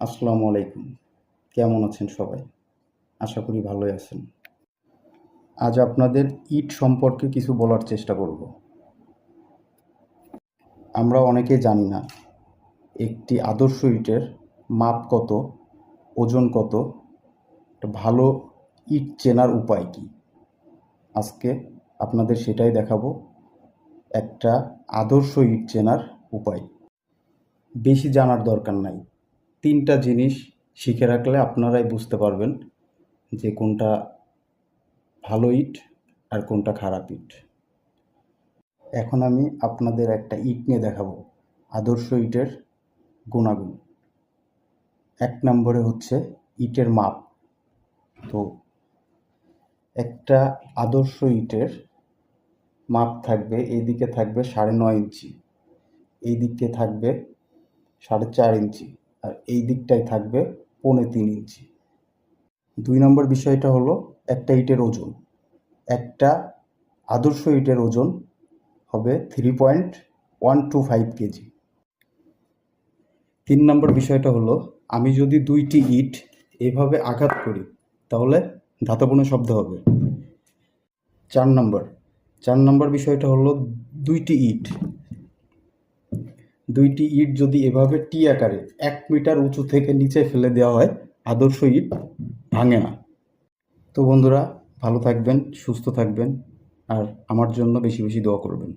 আসসালামু আলাইকুম। কেমন আছেন সবাই? আশা করি ভালোই আছেন। আজ আপনাদের ইট সম্পর্কে কিছু বলার চেষ্টা করব। আমরা অনেকে জানি না একটি আদর্শ ইটের মাপ কত, ওজন কত ভালো ইট চেনার উপায় কি? আজকে আপনাদের সেটাই দেখাবো, একটা আদর্শ ইট চেনার উপায়। বেশি জানার দরকার নাই। তিনটা জিনিস শিখে রাখলে আপনারাই বুঝতে পারবেন যে কোনটা ভালো ইট আর কোনটা খারাপ ইট। এখন আমি আপনাদের একটা ইট নিয়ে দেখাবো, আদর্শ ইটের গুণাগুণ। এক নম্বরে হচ্ছে ইটের মাপ। তো একটা আদর্শ ইটের মাপ থাকবে এইদিকে থাকবে সাড়ে নয় ইঞ্চি এই দিকে থাকবে সাড়ে চার ইঞ্চি। আর এই দিকটায় থাকবে পৌনে তিন ইঞ্চি। দুই নম্বর বিষয়টা হলো একটা ইটের ওজন। একটা আদর্শ ইটের ওজন হবে three point one two five KG. তিন নম্বর বিষয়টা হলো আমি যদি দুইটি ইট এভাবে আঘাত করি, তাহলে ধাতবনে শব্দ হবে। চার নম্বর। চার নম্বর বিষয়টা হলো দুইটি ইট দুইটি ইট যদি এভাবে টি আকারে এক মিটার উঁচু থেকে নিচে ফেলে দেওয়া হয়, আদর্শ ইট ভাঙে না। তো বন্ধুরা, ভালো থাকবেন, সুস্থ থাকবেন, আর আমার জন্য বেশি বেশি দোয়া করবেন।